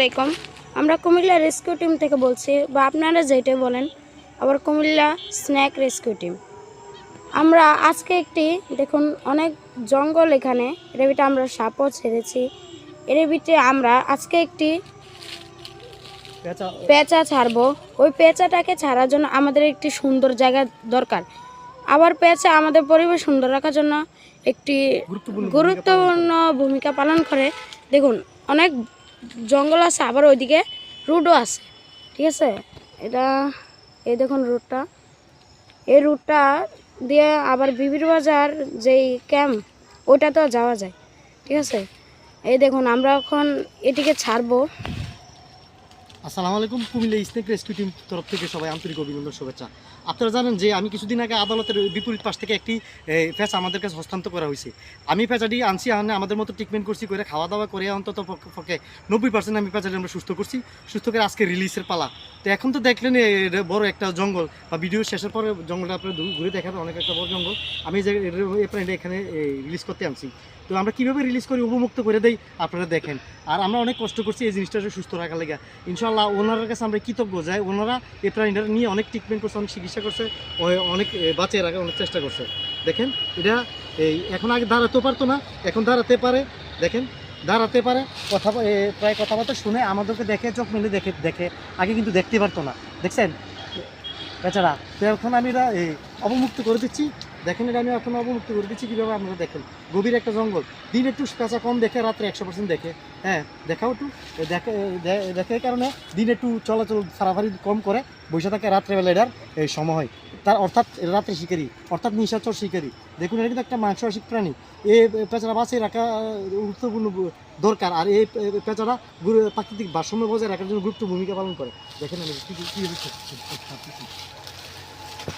আলাইকুম। আমরা Comilla rescue team থেকে বলছি বা আপনারা যেটা বলেন আবার কুমিল্লা স্ন্যাক রেস্কিউ টিম। আমরা আজকে একটি দেখুন অনেক জঙ্গল এখানে। ভিতরে আমরা সাপও ছেড়েছি। এর ভিতরে আমরা আজকে একটি পেঁচা। ছাড়বো। ওই পেঁচাটাকে ছাড়ার জন্য আমাদের একটি সুন্দর জায়গা দরকার। আবার পেঁচা আমাদের পরিবেশ সুন্দর রাখার জন্য একটি গুরুত্বপূর্ণ ভূমিকা পালন করে। দেখুন অনেক জঙ্গল আছে, আবার ওইদিকে রুটও আছে, ঠিক আছে? এটা, এই দেখুন রুটটা। এই রুটটা দিয়ে আবার বিবির বাজার যেই ক্যাম্প, ওইটাতেও যাওয়া যায়, ঠিক আছে? এই দেখুন, আমরা এখন এটিকে ছাড়বো। আসসালামু আলাইকুম, কুমিল্লা স্নেক রেস্কিউ টিম তরফ থেকে সবাই আন্তরিক অভিনন্দন, শুভেচ্ছা। আপনারা জানেন যে আমি কিছুদিন আগে আদালতের বিপরীত পাশ থেকে একটি পেঁচা আমাদের কাছে হস্তান্তর করা হয়েছে। আমি পেঁচাটি আনছি, আনে আমাদের মতো ট্রিটমেন্ট করছি, করে খাওয়া দাওয়া করে অন্তত পক্ষে- নব্বই পার্সেন্ট আমি পেঁচাটি আমরা সুস্থ করছি। সুস্থ করে আজকে রিলিজের পালা। তো এখন তো দেখলেন বড় একটা জঙ্গল, বা ভিডিও শেষের পরে জঙ্গলটা আপনারা ঘুরে দেখাবেন অনেক একটা বড় জঙ্গল। আমি যে এখানে রিলিজ করতে আনছি। তো আমরা কীভাবে রিলিজ করি, উপমুক্ত করে দেই, আপনারা দেখেন। আর আমরা অনেক কষ্ট করছি এই জিনিসটা সুস্থ রাখার লেগে। ইনশাল্লাহ ওনার কাছে আমরা কৃতজ্ঞ যাই ওনারা এই প্রাণীটা নিয়ে অনেক ট্রিটমেন্ট করছে, অনেক চিকিৎসা করছে অনেক বাঁচিয়ে রাখার অনেক চেষ্টা করছে। দেখেন, এটা, এই, এখন আগে দাঁড়াতেও পারতো না, এখন দাঁড়াতে পারে। দেখেন, দাঁড়াতে পারে, কথা প্রায় কথাবার্তা শুনে আমাদেরকে দেখে, চোখ মেলে দেখে দেখে, আগে কিন্তু দেখতে পারতো না। দেখছেন? বেচারা, তো এখন আমি এটা অবমুক্ত করে দিচ্ছি। দেখেন এটা আমি এখন অবমুক্ত করে দিচ্ছি কীভাবে আপনারা দেখেন গভীর একটা জঙ্গল দিন একটু পেঁচা কম দেখে রাত্রে একশো পার্সেন্ট দেখে হ্যাঁ দেখাও একটু দেখে এ দেখে কারণে দিন একটু চলাচল ফারাফারি কম করে বসে থাকে রাত্রেবেলা এটার এই সময় হয় তার অর্থাৎ রাত্রে শিকারি অর্থাৎ নিশাচর শিকারি দেখুন এটা কিন্তু একটা মাংসাশিক প্রাণী এই পেঁচারা বাঁচিয়ে রাখা গুরুত্বপূর্ণ দরকার আর এই পেঁচারা প্রাকৃতিক ভারসাম্য বজায় রাখার জন্য গুরুত্ব ভূমিকা পালন করে দেখেন আমি কি-